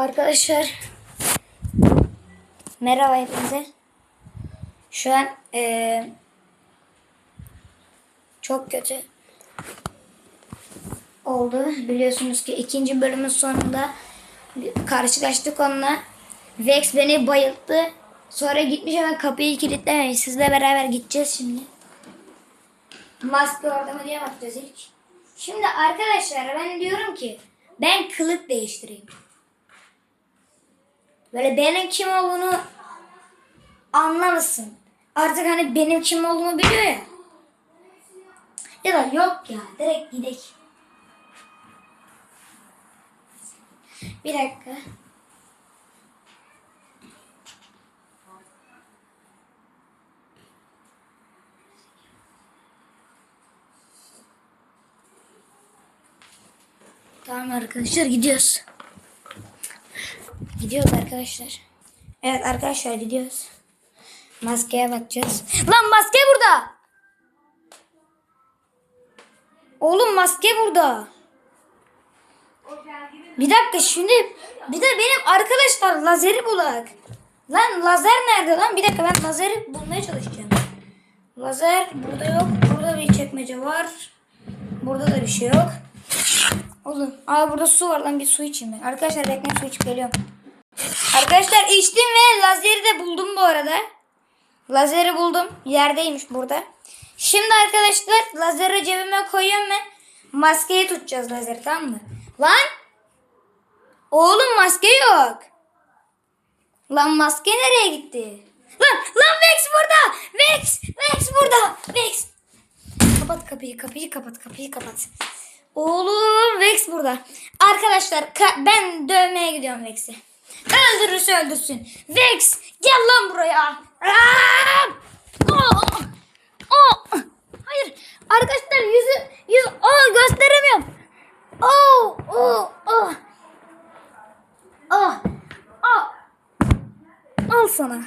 Arkadaşlar merhaba hepinize. Şu an eee, çok kötü oldu. Biliyorsunuz ki ikinci bölümün sonunda karşılaştık onunla. Vex beni bayılttı. Sonra gitmiş hemen kapıyı kilitlememiş. Sizle beraber gideceğiz şimdi. Maske orada mı diye bakacağız ilk. Şimdi arkadaşlar ben diyorum ki ben kılık değiştireyim. Böyle benim kim olduğunu anlamasın. Artık hani benim kim olduğumu biliyor ya. Ya da yok ya direkt gidek. Bir dakika. Tamam arkadaşlar gidiyoruz. Gidiyoruz arkadaşlar. Evet arkadaşlar gidiyoruz. Maskeye bakacağız. Lan maske burada. Oğlum maske burada. Bir dakika şimdi bir de benim arkadaşlar lazeri bulak. Lan lazer nerede lan? Bir dakika ben lazeri bulmaya çalışacağım. Lazer burada yok. Burada bir çekmece var. Burada da bir şey yok. Oğlum. Aa burada su var lan bir su içeyim ben. Arkadaşlar bekleyin su içip geliyorum. Arkadaşlar içtim ve lazeri de buldum bu arada. Lazeri buldum. Yerdeymiş burada. Şimdi arkadaşlar lazeri cebime koyuyorum ve maskeyi tutacağız lazeri tamam mı? Lan! Oğlum maske yok. Lan maske nereye gitti? Lan! Lan Vex burada! Vex! Vex burada! Vex! Kapat kapıyı, kapıyı kapat, kapıyı kapat. Oğlum Vex burada. Arkadaşlar ka- ben dövmeye gidiyorum Vex'i. Öldürürse öldürsün. Vex gel lan buraya. Aa! Aa! Aa! Hayır. Arkadaşlar yüzü yüz Aa gösteremiyorum. Oh, oh, oh. Ah, ah. Al sana.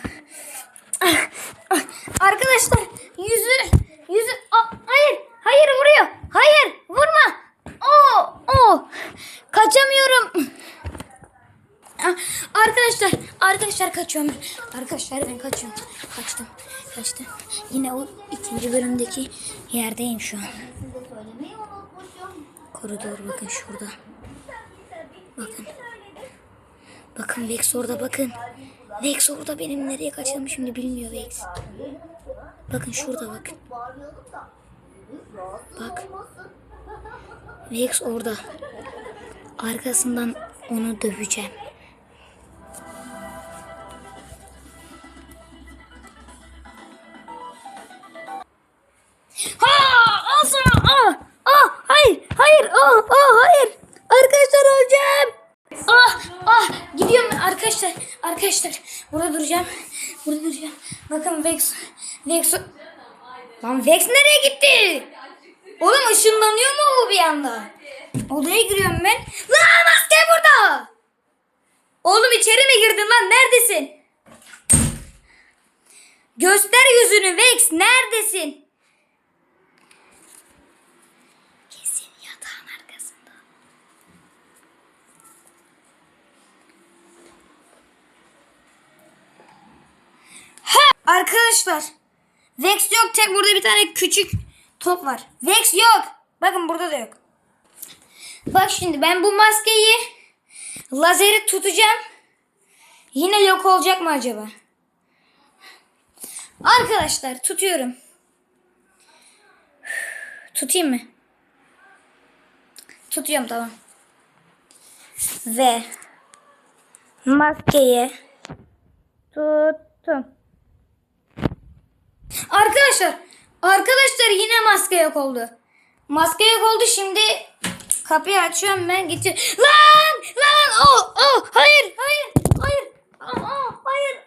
Arkadaşlar yüzü yüzü Aa, hayır hayır vuruyor. Hayır vurma. Oh, oh. Kaçamıyorum. Ah, Arkadaşlar, arkadaşlar kaçıyorum. Arkadaşlar ben kaçıyorum. Kaçtım, kaçtım. Yine o ikinci bölümdeki yerdeyim şu an. Koridor bakın şurada. Bakın. Bakın Vex orada bakın. Vex orada benim nereye kaçtığımı şimdi bilmiyor Vex. Bakın şurada bakın. Bak. Vex orada. Arkasından onu döveceğim. Ha! Al sana! Ah! Ah! Hayır! Hayır! Ah! Ah! Hayır! Arkadaşlar öleceğim! Ah! Ah! Gidiyorum arkadaşlar. Arkadaşlar burada duracağım. Burada duracağım. Bakın Vex. Vex. Lan Vex nereye gitti? Oğlum ışınlanıyor mu bu bir anda? Odaya giriyorum ben. Lan maske burada! Oğlum içeri mi girdin lan? Neredesin? Göster yüzünü Vex. Neredesin? Kesin yatağın arkasında. Ha! Arkadaşlar. Vex yok. Tek burada bir tane küçük top var. Vex yok. Bakın burada da yok. Bak şimdi ben bu maskeyi lazeri tutacağım. Yine yok olacak mı acaba? Arkadaşlar tutuyorum. Tutayım mı? Tutuyorum tamam. Ve maskeyi tuttum. Arkadaşlar, arkadaşlar yine maske yok oldu. Maske yok oldu şimdi kapıyı açıyorum ben gidiyorum. Lan! Lan! Oh! Oh! Hayır! Hayır! Hayır! Oh, oh, hayır!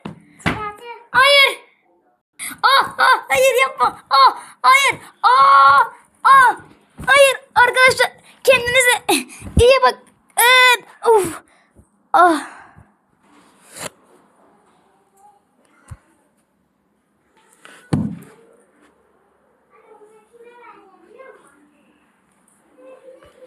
Hayır! Ah! Ah! Hayır yapma! Ah! Hayır! Ah! Ah! Hayır! Arkadaşlar kendinize iyi bak. Uf. Ah.